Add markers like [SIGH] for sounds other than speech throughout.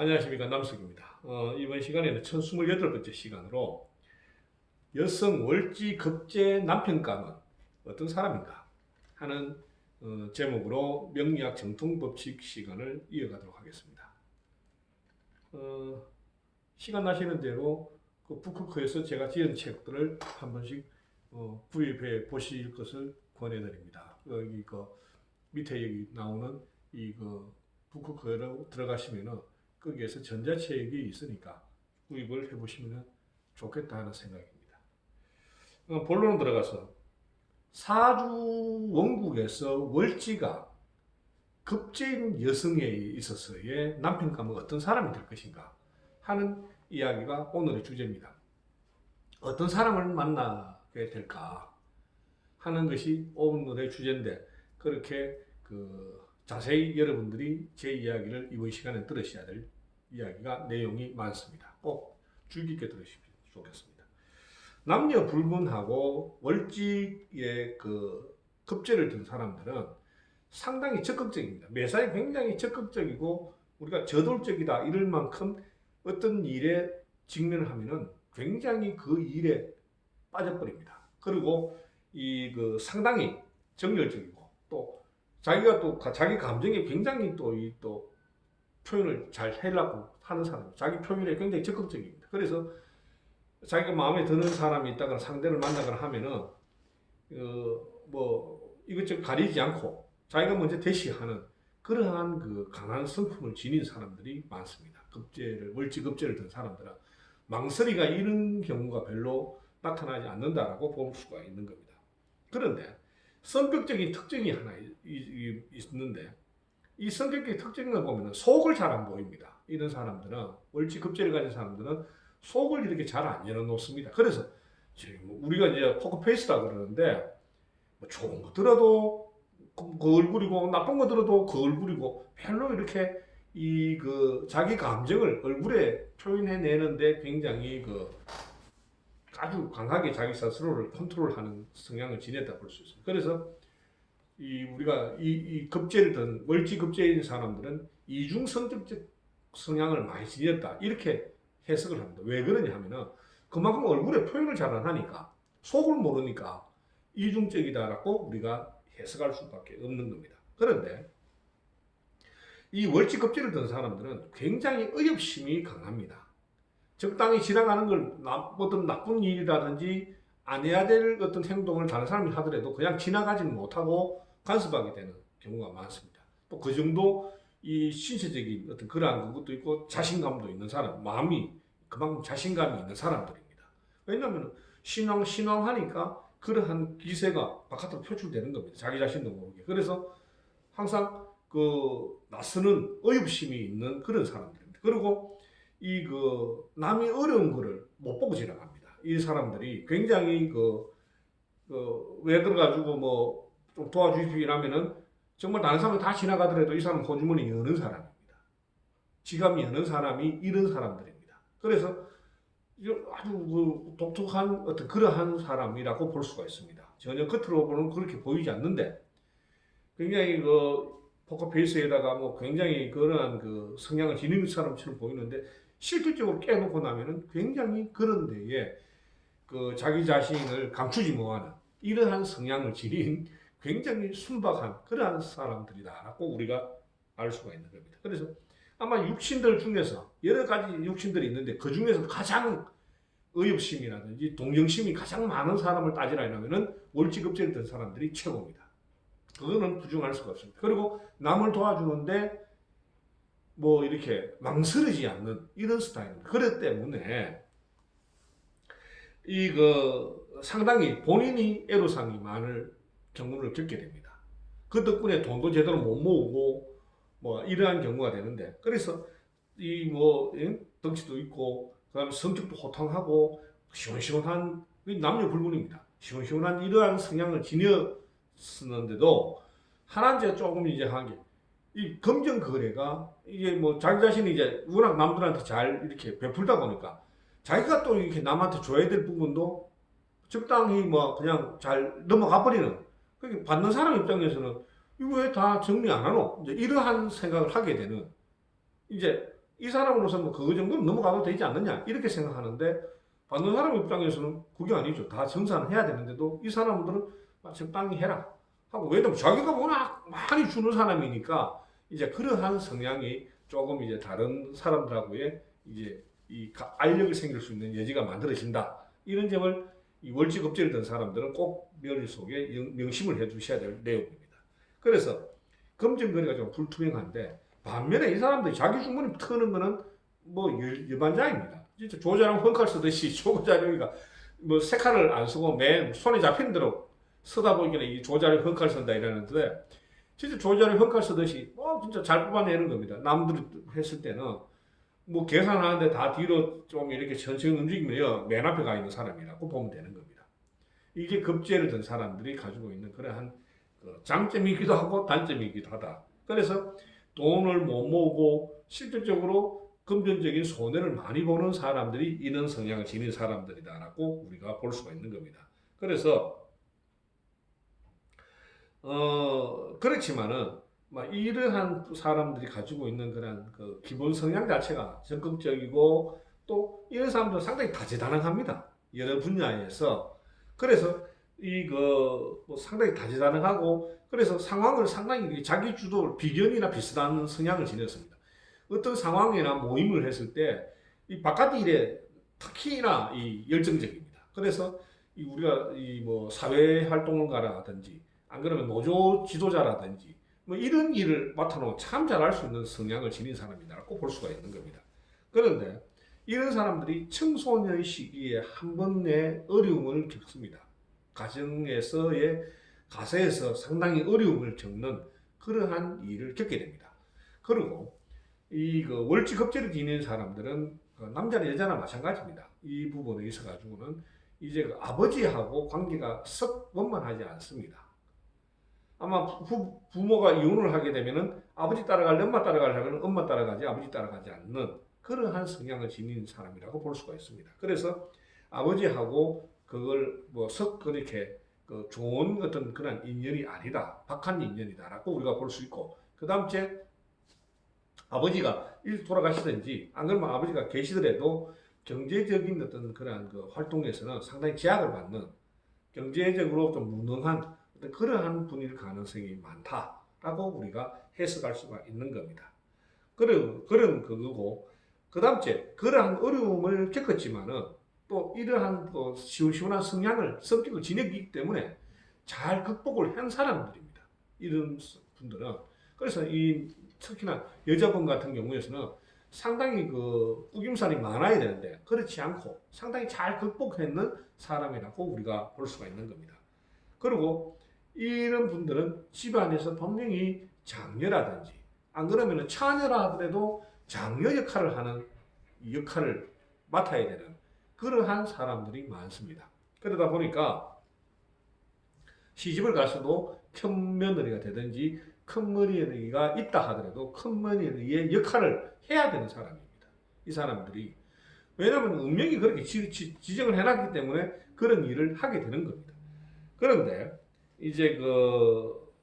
안녕하십니까 남석입니다. 어, 이번 시간에는 1028번째 시간으로 여성 월지 급제 남편감은 어떤 사람인가 하는 어, 제목으로 명리학 정통법칙 시간을 이어가도록 하겠습니다. 어, 시간 나시는 대로 그 북크크에서 제가 지은 책들을 한 번씩 어, 구입해 보실 것을 권해드립니다. 여기 그 밑에 여기 나오는 이그 북크크로 들어가시면은 거기에서 전자책이 있으니까 구입을 해보시면 좋겠다 하는 생각입니다. 어, 본론 들어가서 사주 원국에서 월지가 급제인 여성에 있어서의 남편감은 어떤 사람이 될 것인가 하는 이야기가 오늘의 주제입니다. 어떤 사람을 만나게 될까 하는 것이 오늘의 주제인데 그렇게 그 자세히 여러분들이 제 이야기를 이번 시간에 들으셔야 될 이야기가 내용이 많습니다. 꼭 주의 깊게 들으시면 좋겠습니다. 남녀 불문하고 월지의 그 급제를 든 사람들은 상당히 적극적입니다. 매사에 굉장히 적극적이고 우리가 저돌적이다 이럴 만큼 어떤 일에 직면하면은 굉장히 그 일에 빠져버립니다. 그리고 이 그 상당히 정열적이고 또 자기가 또 가- 자기 감정에 굉장히 또 이 또 표현을 잘 하려고 하는 사람, 자기 표현에 굉장히 적극적입니다. 그래서 자기가 마음에 드는 사람이 있다거나 상대를 만나거나 하면은 어 뭐 이것저것 가리지 않고 자기가 먼저 대시하는 그러한 그 강한 성품을 지닌 사람들이 많습니다. 급제를 월지 급제를 든 사람들은 망설이가 이런 경우가 별로 나타나지 않는다라고 볼 수가 있는 겁니다. 그런데 성격적인 특징이 하나 있는데 이 성격의 특징을 보면 속을 잘 안 보입니다. 이런 사람들은 월지 급제를 가진 사람들은 속을 이렇게 잘 안 열어놓습니다. 그래서 뭐 우리가 이제 포커페이스라 그러는데 뭐 좋은 거 들어도 그, 그 얼굴이고 나쁜 거 들어도 그 얼굴이고 별로 이렇게 이 그 자기 감정을 얼굴에 표현해내는데 굉장히 그 아주 강하게 자기 스스로를 컨트롤하는 성향을 지녔다 볼 수 있습니다. 그래서 이 우리가 이, 이 급제를 든 월지 급제인 사람들은 이중 성격적 성향을 많이 지녔다 이렇게 해석을 합니다. 왜 그러냐 하면은 그만큼 얼굴에 표현을 잘 안 하니까 속을 모르니까 이중적이다라고 우리가 해석할 수밖에 없는 겁니다. 그런데 이 월지 급제를 든 사람들은 굉장히 의협심이 강합니다. 적당히 지나가는 걸 나- 어떤 나쁜 일이라든지 안 해야 될 어떤 행동을 다른 사람이 하더라도 그냥 지나가지는 못하고 간섭하게 되는 경우가 많습니다. 또 그 정도 이 신체적인 어떤 그러한 것도 있고 자신감도 있는 사람, 마음이 그만큼 자신감이 있는 사람들입니다. 왜냐하면 신앙 신앙하니까 그러한 기세가 바깥으로 표출되는 겁니다. 자기 자신도 모르게. 그래서 항상 그 나서는 의협심이 있는 그런 사람들입니다. 그리고 이 그 남이 어려운 거를 못 보고 지나갑니다. 이 사람들이 굉장히 그, 그왜 들어가지고 뭐 좀 도와주십시오 이러면은 정말 다른 사람이 다 지나가더라도 이 사람은 호주머니 여는 사람입니다. 지갑 여는 사람이 이런 사람들입니다. 그래서 아주 그 독특한 어떤 그러한 사람이라고 볼 수가 있습니다. 전혀 겉으로 보는 그렇게 보이지 않는데 굉장히 그 포커페이스에다가 뭐 굉장히 그러한 그 성향을 지닌 사람처럼 보이는데 실질적으로 깨놓고 나면은 굉장히 그런 데에 그 자기 자신을 감추지 못하는 이러한 성향을 지닌 굉장히 순박한 그러한 사람들이다라고 우리가 알 수가 있는 겁니다. 그래서 아마 육신들 중에서 여러 가지 육신들이 있는데 그 중에서 가장 의협심이라든지 동정심이 가장 많은 사람을 따지라 하면은 월지급제를 든 사람들이 최고입니다. 그거는 부정할 수가 없습니다. 그리고 남을 도와주는데 뭐 이렇게 망설이지 않는 이런 스타일입니다. 그렇기 때문에 이 그 상당히 본인이 애로사항이 많을 경우를 겪게 됩니다. 그 덕분에 돈도 제대로 못 모으고 뭐 이러한 경우가 되는데 그래서 이뭐 덩치도 있고 그다음에 성격도 호탕하고 시원시원한 남녀 불문입니다. 시원시원한 이러한 성향을 지녔었는데도 하나 이제 조금 이제 한게 이 검정 거래가 이게 뭐 자기 자신이 이제 워낙 남들한테 잘 이렇게 베풀다 보니까 자기가 또 이렇게 남한테 줘야 될 부분도 적당히 뭐 그냥 잘 넘어가 버리는 그게 받는 사람 입장에서는 이거 왜 다 정리 안 하노? 이제 이러한 생각을 하게 되는 이제 이 사람으로서는 뭐 그거 정도는 넘어가도 되지 않느냐 이렇게 생각하는데 받는 사람 입장에서는 그게 아니죠. 다 정산을 해야 되는데도 이 사람들은 아, 적당히 해라 하고 왜냐면 자기가 워낙 많이 주는 사람이니까 이제 그러한 성향이 조금 이제 다른 사람들하고의 이제 이 가- 알력이 생길 수 있는 여지가 만들어진다 이런 점을 이 월지 급제를 든 사람들은 꼭 머릿속에 영- 명심을 해 두셔야 될 내용입니다. 그래서 검증거리가 좀 불투명한데 반면에 이 사람들이 자기 주머니 트는 거는 뭐 일- 일반자입니다. 진짜 조자랑 헝칼 쓰듯이 [LAUGHS] 조자룡이가 뭐 색깔을 안 쓰고 맨 손에 잡힌 대로 쓰다 보니까 이 조자룡 헝칼 쓴다 이러는데 진짜 조자룡 헝칼 쓰듯이 뭐 진짜 잘 뽑아내는 겁니다. 남들이 했을 때는 뭐 계산하는데 다 뒤로 좀 이렇게 천천히 움직이면 맨 앞에 가 있는 사람이라고 보면 되는 겁니다. 이게 급제를 든 사람들이 가지고 있는 그러한 그 장점이기도 하고 단점이기도 하다. 그래서 돈을 못 모으고 실질적으로 금전적인 손해를 많이 보는 사람들이 이런 성향을 지닌 사람들이다라고 우리가 볼 수가 있는 겁니다. 그래서 어 그렇지만은 막 이러한 사람들이 가지고 있는 그런 그 기본 성향 자체가 적극적이고 또 이런 사람들은 상당히 다재다능합니다. 여러 분야에서 그래서 이그 뭐 상당히 다재다능하고 그래서 상황을 상당히 자기 주도 비견이나 비슷한 성향을 지녔습니다. 어떤 상황이나 모임을 했을 때 이 바깥 일에 특히나 이 열정적입니다. 그래서 이 우리가 이 뭐 사회 활동을 가라든지 안 그러면 노조 지도자라든지 뭐 이런 일을 맡아놓으면 참 잘할 수 있는 성향을 지닌 사람이다라고 볼 수가 있는 겁니다. 그런데 이런 사람들이 청소년 시기에 한 번의 어려움을 겪습니다. 가정에서의 가세에서 상당히 어려움을 겪는 그러한 일을 겪게 됩니다. 그리고 이그 월지급제를 지닌 사람들은 그 남자나 여자나 마찬가지입니다. 이 부분에 있어 가지고는 이제 그 아버지하고 관계가 썩 원만하지 않습니다. 아마 부, 부모가 이혼을 하게 되면은 아버지 따라갈래 엄마 따라가려면 엄마 따라가지 아버지 따라가지 않는 그러한 성향을 지닌 사람이라고 볼 수가 있습니다. 그래서 아버지하고 그걸 뭐썩 그렇게 그 좋은 어떤 그런 인연이 아니다. 박한 인연이다라고 우리가 볼 수 있고 그 다음째 아버지가 일 돌아가시든지 안 그러면 아버지가 계시더라도 경제적인 어떤 그러한 그 활동에서는 상당히 제약을 받는 경제적으로 좀 무능한 그러한 분일 가능성이 많다라고 우리가 해석할 수가 있는 겁니다. 그런 그런 그거고 그 다음째 그러한 어려움을 겪었지만은 또 이러한 또 시원시원한 성향을 성격을 지녔기 때문에 잘 극복을 한 사람들입니다. 이런 분들은 그래서 이 특히나 여자분 같은 경우에서는 상당히 그 꾸김살이 많아야 되는데 그렇지 않고 상당히 잘 극복했는 사람이라고 우리가 볼 수가 있는 겁니다. 그리고 이런 분들은 집안에서 분명히 장녀라든지 안 그러면 처녀라 하더라도 장녀 역할을 하는 이 역할을 맡아야 되는 그러한 사람들이 많습니다. 그러다 보니까 시집을 가서도 큰 며느리가 되든지 큰 며느리가 있다 하더라도 큰 며느리의 역할을 해야 되는 사람입니다. 이 사람들이 왜냐하면 운명이 그렇게 지, 지, 지정을 해놨기 때문에 그런 일을 하게 되는 겁니다. 그런데 이제 그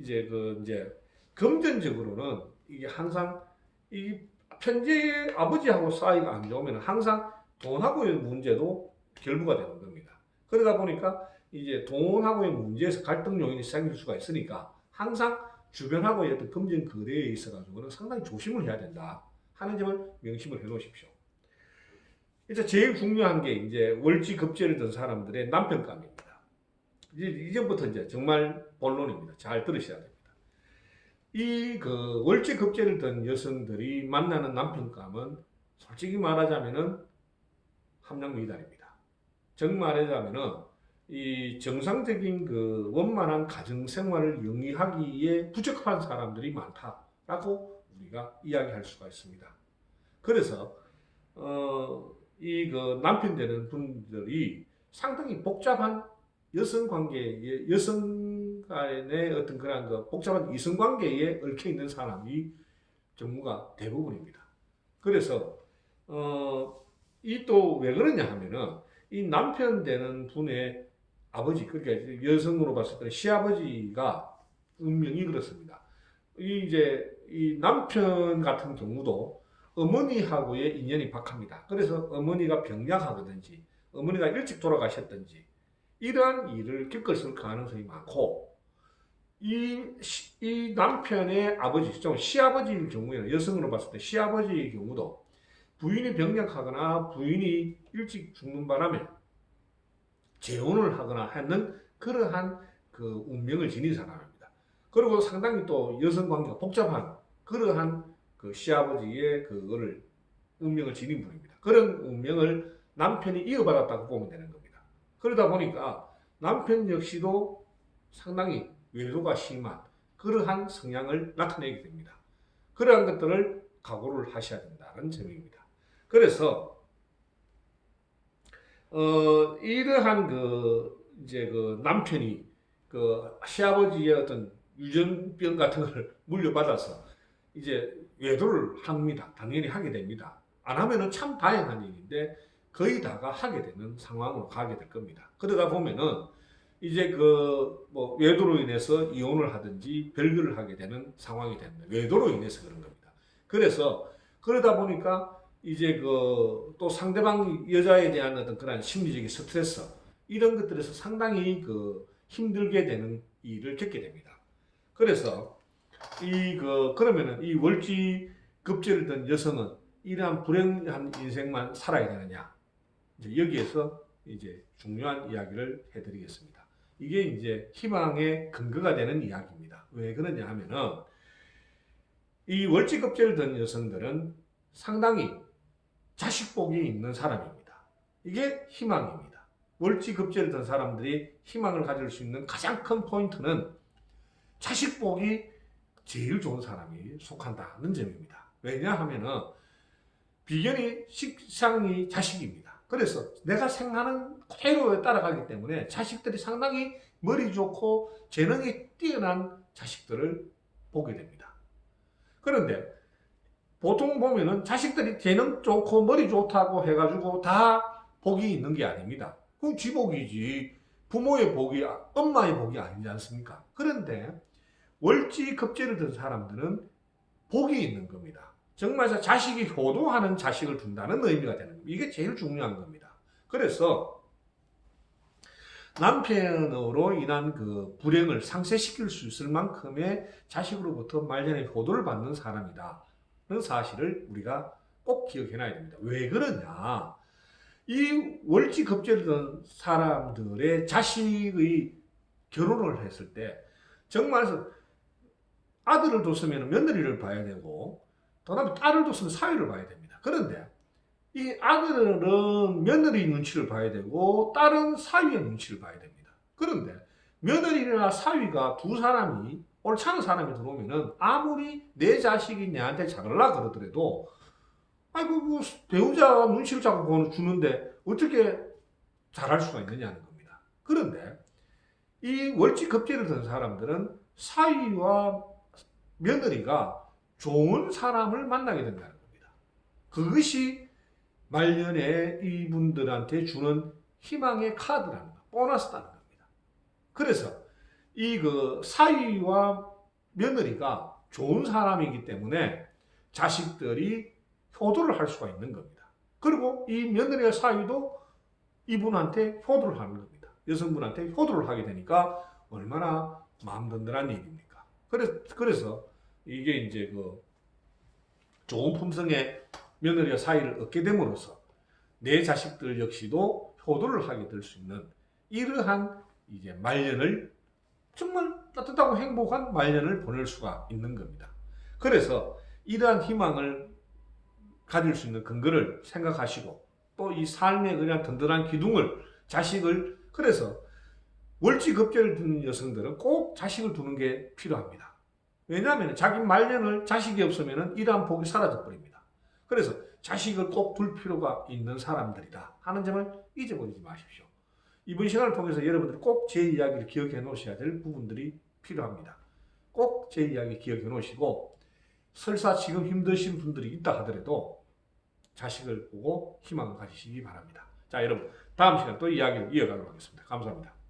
이제 그 이제 금전적으로는 이게 항상 이 편지 아버지하고 사이가 안 좋으면 항상 돈하고의 문제도 결부가 되는 겁니다. 그러다 보니까 이제 돈하고의 문제에서 갈등 요인이 생길 수가 있으니까 항상 주변하고의 어떤 금전 거래에 있어 가지고는 상당히 조심을 해야 된다 하는 점을 명심을 해 놓으십시오. 이제 제일 중요한 게 이제 월지 급제를 든 사람들의 남편감입니다. 이제 이전부터 이제 정말 본론입니다. 잘 들으셔야 됩니다. 이 그 월지 급제를 든 여성들이 만나는 남편감은 솔직히 말하자면은 함량 미달입니다. 정 말하자면은 이 정상적인 그 원만한 가정 생활을 영위하기에 부적합한 사람들이 많다라고 우리가 이야기할 수가 있습니다. 그래서 어, 이 그 남편 되는 분들이 상당히 복잡한 여성 관계에 여성 간의 어떤 그런 그 복잡한 이성 관계에 얽혀 있는 사람이 전무가 대부분입니다. 그래서 어, 이 또 왜 그러냐 하면은 이 남편 되는 분의 아버지 그러니까 여성으로 봤을 때 시아버지가 운명이 그렇습니다. 이 이제 이 남편 같은 경우도 어머니하고의 인연이 박합니다. 그래서 어머니가 병약하든지 어머니가 일찍 돌아가셨든지 이러한 일을 겪었을 가능성이 많고 이, 시- 이 남편의 아버지, 좀 시아버지일 경우에는 여성으로 봤을 때 시아버지의 경우도 부인이 병약하거나 부인이 일찍 죽는 바람에 재혼을 하거나 하는 그러한 그 운명을 지닌 사람입니다. 그리고 상당히 또 여성 관계가 복잡한 그러한 그 시아버지의 그거를 운명을 지닌 분입니다. 그런 운명을 남편이 이어받았다고 보면 되는. 그러다 보니까 남편 역시도 상당히 외도가 심한 그러한 성향을 나타내게 됩니다. 그러한 것들을 각오를 하셔야 된다는 점입니다. 그래서 어 이러한 그 이제 그 남편이 그 시아버지의 어떤 유전병 같은 걸 [LAUGHS] 물려받아서 이제 외도를 합니다. 당연히 하게 됩니다. 안 하면은 참 다행한 일인데 거의 다가 하게 되는 상황으로 가게 될 겁니다. 그러다 보면은 이제 그 뭐 외도로 인해서 이혼을 하든지 별거를 하게 되는 상황이 됩니다. 외도로 인해서 그런 겁니다. 그래서 그러다 보니까 이제 그 또 상대방 여자에 대한 어떤 그런 심리적인 스트레스 이런 것들에서 상당히 그 힘들게 되는 일을 겪게 됩니다. 그래서 이 그 그러면은 이 월지 급제를 든 여성은 이러한 불행한 인생만 살아야 되느냐? 이제 여기에서 이제 중요한 이야기를 해드리겠습니다. 이게 이제 희망의 근거가 되는 이야기입니다. 왜 그러냐 하면은 이 월지 급제를 든 여성들은 상당히 자식복이 있는 사람입니다. 이게 희망입니다. 월지 급제를 든 사람들이 희망을 가질 수 있는 가장 큰 포인트는 자식복이 제일 좋은 사람이 속한다는 점입니다. 왜냐하면은 비견이 식상이 자식입니다. 그래서 내가 생하는 그대로 따라가기 때문에 자식들이 상당히 머리 좋고 재능이 뛰어난 자식들을 보게 됩니다. 그런데 보통 보면은 자식들이 재능 좋고 머리 좋다고 해가지고 다 복이 있는 게 아닙니다. 그건 지복이지. 부모의 복이, 엄마의 복이 아니지 않습니까? 그런데 월지 급제를 든 사람들은 복이 있는 겁니다. 정말 자식이 효도하는 자식을 둔다는 의미가 되는 겁니다. 이게 제일 중요한 겁니다. 그래서 남편으로 인한 그 불행을 상쇄시킬 수 있을 만큼의 자식으로부터 말년에 효도를 받는 사람이다. 는 사실을 우리가 꼭 기억해놔야 됩니다. 왜 그러냐? 이 월지 급제를 든 사람들의 자식의 결혼을 했을 때 정말 아들을 뒀으면 며느리를 봐야 되고 그 다음에 딸을 뒀으면 사위를 봐야 됩니다. 그런데 이 아들은 며느리 눈치를 봐야 되고 딸은 사위의 눈치를 봐야 됩니다. 그런데 며느리나 사위가 두 사람이 옳지 않은 사람이 들어오면은 아무리 내 자식이 내한테 잘하려 그러더라도 아이고 그 배우자 눈치를 자꾸 주는데 어떻게 잘할 수가 있느냐는 겁니다. 그런데 이 월지 급제를 든 사람들은 사위와 며느리가 좋은 사람을 만나게 된다는 겁니다. 그것이 말년에 이분들한테 주는 희망의 카드라는 거, 보너스라는 겁니다. 그래서 이 그 사위와 며느리가 좋은 사람이기 때문에 자식들이 효도를 할 수가 있는 겁니다. 그리고 이 며느리와 사위도 이분한테 효도를 하는 겁니다. 여성분한테 효도를 하게 되니까 얼마나 마음 든든한 일입니까? 그래서, 그래서 이게 이제 그 좋은 품성의 며느리와 사이를 얻게 됨으로써 내 자식들 역시도 효도를 하게 될 수 있는 이러한 이제 말년을 정말 따뜻하고 행복한 말년을 보낼 수가 있는 겁니다. 그래서 이러한 희망을 가질 수 있는 근거를 생각하시고 또 이 삶의 그냥 든든한 기둥을 자식을 그래서 월지급제를 두는 여성들은 꼭 자식을 두는 게 필요합니다. 왜냐하면 자기 말년을 자식이 없으면 이러한 복이 사라져 버립니다. 그래서 자식을 꼭 둘 필요가 있는 사람들이다 하는 점을 잊어버리지 마십시오. 이번 시간을 통해서 여러분들이 꼭 제 이야기를 기억해 놓으셔야 될 부분들이 필요합니다. 꼭 제 이야기 기억해 놓으시고 설사 지금 힘드신 분들이 있다 하더라도 자식을 보고 희망을 가지시기 바랍니다. 자, 여러분 다음 시간 또 이야기를 이어가도록 하겠습니다. 감사합니다.